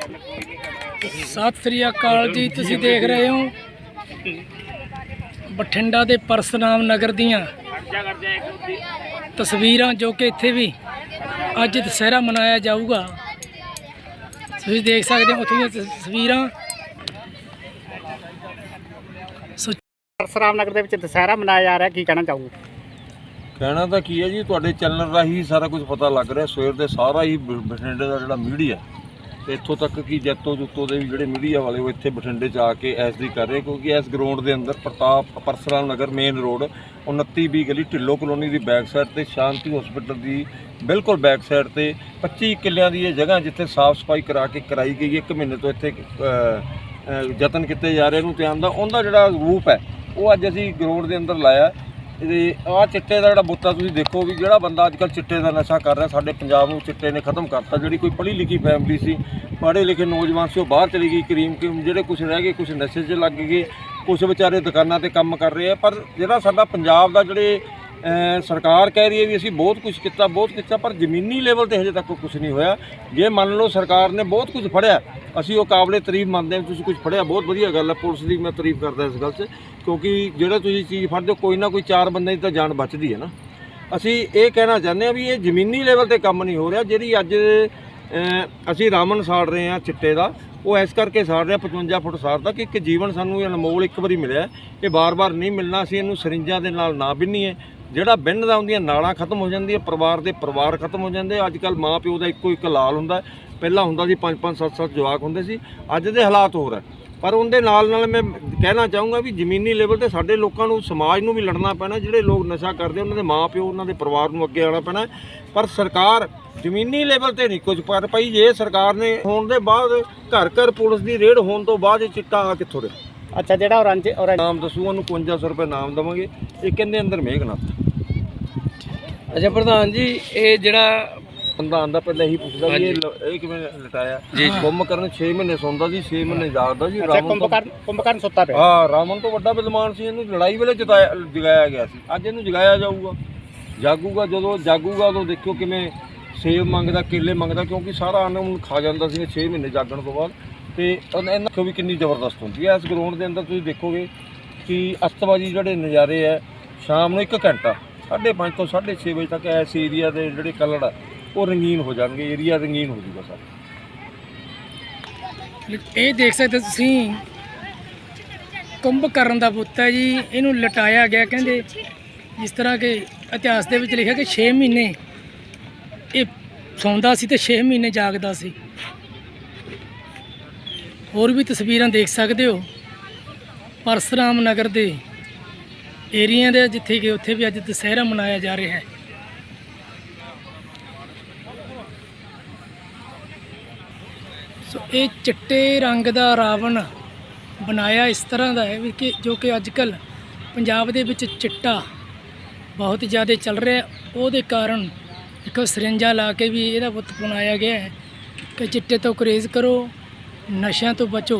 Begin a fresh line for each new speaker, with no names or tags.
ਸਤਿ ਸ੍ਰੀ ਅਕਾਲ ਜੀ ਤੁਸੀਂ ਦੇਖ ਰਹੇ ਹੋ ਬਠਿੰਡਾ ਦੇ ਪਰਸਨਾਮ ਨਗਰ ਦੀਆਂ ਤਸਵੀਰਾਂ ਜੋ ਕਿ ਇੱਥੇ ਵੀ ਅੱਜ ਦੁਸਹਿਰਾ ਮਨਾਇਆ ਜਾਊਗਾ। ਤੁਸੀਂ ਦੇਖ ਸਕਦੇ ਹੋ ਉੱਥੇ ਦੀਆਂ ਤਸਵੀਰਾਂ। ਸੋ
ਪਰਸਰਾਮ ਨਗਰ ਦੇ ਵਿੱਚ ਦੁਸਹਿਰਾ ਮਨਾਇਆ ਜਾ ਰਿਹਾ ਕੀ ਕਹਿਣਾ ਚਾਹੋਗੇ?
ਕਹਿਣਾ ਤਾਂ ਕੀ ਹੈ ਜੀ ਤੁਹਾਡੇ ਚੈਨਲ ਰਾਹੀਂ ਸਾਰਾ ਕੁਝ ਪਤਾ ਲੱਗ ਰਿਹਾ ਸਵੇਰ ਦੇ ਸਾਰਾ ਹੀ ਬਠਿੰਡੇ ਦਾ ਜਿਹੜਾ ਮੀਡੀਆ ਤੇ ਇੱਥੋਂ ਤੱਕ ਕਿ ਜੈਤੋ ਜੁੱਤੋ ਦੇ ਵੀ ਜਿਹੜੇ ਮੀਡੀਆ ਵਾਲੇ ਉਹ ਇੱਥੇ ਬਠਿੰਡੇ 'ਚ ਆ ਕੇ ਐਸ ਦੀ ਕਰ ਰਹੇ, ਕਿਉਂਕਿ ਇਸ ਗਰਾਊਂਡ ਦੇ ਅੰਦਰ ਪ੍ਰਤਾਪ ਪਰਸਰਾਮ ਨਗਰ ਮੇਨ ਰੋਡ 29 20 ਗਲੀ ਢਿੱਲੋ ਕਲੋਨੀ ਦੀ ਬੈਕ ਸਾਈਡ ਤੇ, ਸ਼ਾਂਤੀ ਹਸਪੀਟਲ ਦੀ ਬਿਲਕੁਲ ਬੈਕ ਸਾਈਡ ਤੇ 25 ਕਿੱਲਿਆਂ ਦੀ ਇਹ ਜਗ੍ਹਾ ਜਿੱਥੇ ਸਾਫ਼ ਸਫ਼ਾਈ ਕਰਾ ਕੇ ਕਰਾਈ ਗਈ ਹੈ। ਇੱਕ ਮਹੀਨੇ ਤੋਂ ਇੱਥੇ ਯਤਨ ਕੀਤੇ ਜਾ ਰਹੇ ਇਹਨੂੰ ਧਿਆਨ ਦਾ, ਉਹਦਾ ਜਿਹੜਾ ਰੂਪ ਹੈ, ਉਹ ਅੱਜ ਅਸੀਂ ਗਰਾਊਂਡ ਦੇ ਅੰਦਰ ਲਾਇਆ ਇਹਦੇ ਆਹ ਚਿੱਟੇ ਦਾ ਜਿਹੜਾ ਬੁੱਤਾ ਤੁਸੀਂ ਦੇਖੋ ਵੀ ਜਿਹੜਾ ਬੰਦਾ ਅੱਜ ਕੱਲ੍ਹ ਚਿੱਟੇ ਦਾ ਨਸ਼ਾ ਕਰ ਰਿਹਾ, ਸਾਡੇ ਪੰਜਾਬ ਨੂੰ ਚਿੱਟੇ ਨੇ ਖਤਮ ਕਰਤਾ। ਜਿਹੜੀ ਕੋਈ ਪੜ੍ਹੀ ਲਿਖੀ ਫੈਮਿਲੀ ਸੀ, ਪੜ੍ਹੇ ਲਿਖੇ ਨੌਜਵਾਨ ਸੀ, ਉਹ ਬਾਹਰ ਚਲੀ ਗਈ, ਕਰੀਮ ਕਰੀਮ ਜਿਹੜੇ ਕੁਝ ਰਹਿ ਗਏ ਕੁਝ ਨਸ਼ੇ 'ਚ ਲੱਗ ਗਏ ਕੁਝ ਵਿਚਾਰੇ ਦੁਕਾਨਾਂ ਤੇ ਕੰਮ ਕਰ ਰਹੇ ਆ। ਪਰ ਜਿਹੜਾ ਸਾਡਾ ਪੰਜਾਬ ਦਾ ਜਿਹੜੇ ਸਰਕਾਰ ਕਹਿ ਰਹੀ ਹੈ ਵੀ ਅਸੀਂ ਬਹੁਤ ਕੁਝ ਕੀਤਾ, ਬਹੁਤ ਕੀਤਾ, ਪਰ ਜ਼ਮੀਨੀ ਲੈਵਲ ਤੇ ਹਜੇ ਤੱਕ ਕੁਝ ਨਹੀਂ ਹੋਇਆ। ਜੇ ਮੰਨ ਲਓ ਸਰਕਾਰ ਨੇ ਬਹੁਤ ਕੁਝ ਫੜਿਆ ਅਸੀਂ ਉਹ ਕਾਬਲੇ ਤਾਰੀਫ ਮੰਨਦੇ ਹਾਂ ਤੁਸੀਂ ਕੁਝ ਫੜਿਆ। ਬਹੁਤ ਵਧੀਆ ਗੱਲ ਹੈ, ਪੁਲਿਸ ਦੀ ਮੈਂ ਤਾਰੀਫ ਕਰਦਾ ਇਸ ਗੱਲ 'ਚ, ਕਿਉਂਕਿ ਜਿਹੜਾ ਤੁਸੀਂ ਚੀਜ਼ ਫੜਦੇ ਹੋ, ਕੋਈ ਨਾ ਕੋਈ ਚਾਰ ਬੰਦੇ ਦੀ ਤਾਂ ਜਾਨ ਬਚਦੀ ਹੈ ਨਾ। ਅਸੀਂ ਇਹ ਕਹਿਣਾ ਚਾਹੁੰਦੇ ਹਾਂ ਵੀ ਇਹ ਜ਼ਮੀਨੀ ਲੈਵਲ ਤੇ ਕੰਮ ਨਹੀਂ ਹੋ ਰਿਹਾ, ਜਿਹੜੀ ਅੱਜ ਅਸੀਂ ਰਾਮਨ ਸਾੜ ਰਹੇ ਹਾਂ ਚਿੱਟੇ ਦਾ, ਉਹ ਇਸ ਕਰਕੇ ਸਾੜ ਰਿਹਾ 55 ਫੁੱਟ ਸਾੜਦਾ ਕਿ ਇੱਕ ਜੀਵਨ ਸਾਨੂੰ ਅਨਮੋਲ ਇੱਕ ਵਾਰੀ ਮਿਲਿਆ ਇਹ ਬਾਰ-ਬਾਰ ਨਹੀਂ ਮਿਲਣਾ, ਅਸੀਂ ਇਹਨੂੰ ਸਰਿੰਜਾਂ ਦੇ ਨਾਲ ਨਾ ਬਿੰਨੀਏ। ਜਿਹੜਾ ਬਿੰਨਦਾ ਹੁੰਦੀਆਂ ਨਾਲਾਂ ਖਤਮ ਹੋ ਜਾਂਦੀਆਂ, ਪਰਿਵਾਰ ਦੇ ਪਰਿਵਾਰ ਖਤਮ ਹੋ ਜਾਂਦੇ। ਅੱਜ ਕੱਲ ਮਾਂ ਪਿਓ ਦਾ ਇੱਕੋ ਇੱਕ ਲਾਲ ਹੁੰਦਾ ਪਹਿਲਾਂ ਹੁੰਦਾ ਸੀ 5-5 7-7 ਜਵਾਕ ਹੁੰਦੇ ਸੀ ਅੱਜ ਦੇ ਹਾਲਾਤ ਹੋਰ ਹੈ। ਪਰ ਉਹਦੇ ਨਾਲ ਨਾਲ ਮੈਂ ਕਹਿਣਾ ਚਾਹੂੰਗਾ ਵੀ ਜ਼ਮੀਨੀ ਲੈਵਲ ਤੇ ਸਾਡੇ ਲੋਕਾਂ ਨੂੰ ਸਮਾਜ ਨੂੰ ਵੀ ਲੜਨਾ ਪੈਣਾ ਜਿਹੜੇ ਲੋਕ ਨਸ਼ਾ ਕਰਦੇ ਉਹਨਾਂ ਦੇ ਮਾਂ ਪਿਓ ਉਹਨਾਂ ਦੇ ਪਰਿਵਾਰ ਨੂੰ ਅੱਗੇ ਆਉਣਾ ਪੈਣਾ। ਪਰ ਸਰਕਾਰ ਜ਼ਮੀਨੀ ਲੈਵਲ ਤੇ ਨਹੀਂ ਕੁਝ ਕਰ ਪਈ ਜੇ ਸਰਕਾਰ ਨੇ ਹੋਣ ਦੇ ਬਾਅਦ ਘਰ ਘਰ ਪੁਲਿਸ ਦੀ ਰੇਡ ਹੋਣ ਤੋਂ ਬਾਅਦ ਇਹ ਚਿੱਟਾ ਆ ਕਿੱਥੋਂ ਰਿਹਾ?
ਅੱਛਾ ਜਿਹੜਾ ਔਰੰਜ ਔਰੰਜ
ਨਾਮ ਦੱਸੂ ਉਹਨੂੰ 5500 ਰੁਪਏ ਨਾਮ ਦੇਵਾਂਗੇ। ਇਹ ਕਹਿੰਦੇ ਅੰਦਰ ਮੇਘਨਾਥ।
ਅੱਛਾ ਪ੍ਰਧਾਨ ਜੀ ਇਹ ਜਿਹੜਾ
ਬੰਦਾ ਆਂਦਾ ਪਹਿਲਾਂ ਇਹੀ ਪੁੱਛਦਾ ਵੀ ਇਹ ਲ- ਇਹ ਕਿਵੇਂ ਲਟਾਇਆ? ਗੁੰਮ ਕਰਨ 6 ਮਹੀਨੇ ਸੌਂਦਾ ਸੀ 6 ਮਹੀਨੇ ਜਾਗਦਾ ਸੀ
ਅੱਛਾ
ਰਾਵਣ ਤੋਂ
ਕੁੰਭਕਰਨ ਕੁੰਭਕਰਨ ਸੁੱਤਾ ਪਿਆ।
ਹਾਂ ਰਾਵਣ ਤੋਂ ਵੱਡਾ ਵਿਦਵਾਨ ਸੀ ਇਹਨੂੰ ਲੜਾਈ ਵੇਲੇ ਜਤਾਇਆ ਜਗਾਇਆ ਗਿਆ ਸੀ। ਅੱਜ ਇਹਨੂੰ ਜਗਾਇਆ ਜਾਊਗਾ। ਜਾਗੂਗਾ ਜਦੋਂ ਜਾਗੂਗਾ ਉਦੋਂ ਦੇਖਿਓ ਕਿਵੇਂ ਸੇਬ ਮੰਗਦਾ ਕੇਲੇ ਮੰਗਦਾ ਕਿਉਂਕਿ ਸਾਰਾ ਅੰਨ ਉਹਨੂੰ ਖਾ ਜਾਂਦਾ ਸੀ 6 ਮਹੀਨੇ ਜਾਗਣ ਤੋਂ ਬਾਅਦ। ਤੇ ਉਹਨ- ਇਹਨਾਂ ਦੇਖੋ ਵੀ ਕਿੰਨੀ ਜ਼ਬਰਦਸਤ ਹੁੰਦੀ ਹੈ। ਇਸ ਗਰਾਊਂਡ ਦੇ ਅੰਦਰ ਤੁਸੀਂ ਦੇਖੋਗੇ ਕਿ ਅਸਤਬਾਜੀ ਜਿਹੜੇ ਨਜ਼ਾਰੇ ਹੈ ਸ਼ਾਮ ਨੂੰ 1 ਘੰਟਾ 5:30 ਤੋਂ 6:30 ਵਜੇ ਤੱਕ ਇਸ ਏਰੀਆ ਦੇ ਜਿਹੜੇ ਕਲਰ ਆ ਉਹ ਰੰਗੀਨ ਹੋ ਜਾਣਗੇ, ਏਰੀਆ ਰੰਗੀਨ ਹੋ ਜੂਗਾ ਸਾਰਾ।
ਇਹ ਦੇਖ ਸਕਦੇ ਹੋ ਤੁਸੀਂ ਕੁੰਭਕਰਨ ਦਾ ਪੁੱਤ ਹੈ ਜੀ, ਇਹਨੂੰ ਲਟਾਇਆ ਗਿਆ, ਕਹਿੰਦੇ ਜਿਸ ਤਰ੍ਹਾਂ ਕਿ ਇਤਿਹਾਸ ਦੇ ਵਿੱਚ ਲਿਖਿਆ ਕਿ 6 ਮਹੀਨੇ, ਇਹ ਸੌਂਦਾ ਸੀ ਤੇ 6 ਮਹੀਨੇ ਜਾਗਦਾ ਸੀ। ਹੋਰ ਵੀ ਤਸਵੀਰਾਂ ਦੇਖ ਸਕਦੇ ਹੋ, ਪਰਸਰਾਮ ਨਗਰ ਦੇ ਏਰੀਆ ਦੇ, ਜਿੱਥੇ ਕਿ ਉੱਥੇ ਵੀ ਅੱਜ ਦੁਸਹਿਰਾ ਮਨਾਇਆ ਜਾ ਰਿਹਾ ਹੈ। ਸੋ ਇਹ ਚਿੱਟੇ ਰੰਗ ਦਾ ਰਾਵਣ ਬਣਾਇਆ ਇਸ ਤਰ੍ਹਾਂ ਦਾ ਹੈ ਵੀ ਕਿ ਜੋ ਕਿ ਅੱਜ ਕੱਲ ਪੰਜਾਬ ਦੇ ਵਿੱਚ ਚਿੱਟਾ ਬਹੁਤ ਜ਼ਿਆਦਾ ਚੱਲ ਰਿਹਾ ਉਹਦੇ ਕਾਰਨ ਇੱਕ ਸਰਿੰਜਾ ਲਾ ਕੇ ਵੀ ਇਹਦਾ ਬੁੱਤ ਬਣਾਇਆ ਗਿਆ ਹੈ ਕਿ ਚਿੱਟੇ ਤੋਂ ਕਰੇਜ਼ ਕਰੋ, ਨਸ਼ਿਆਂ ਤੋਂ ਬਚੋ।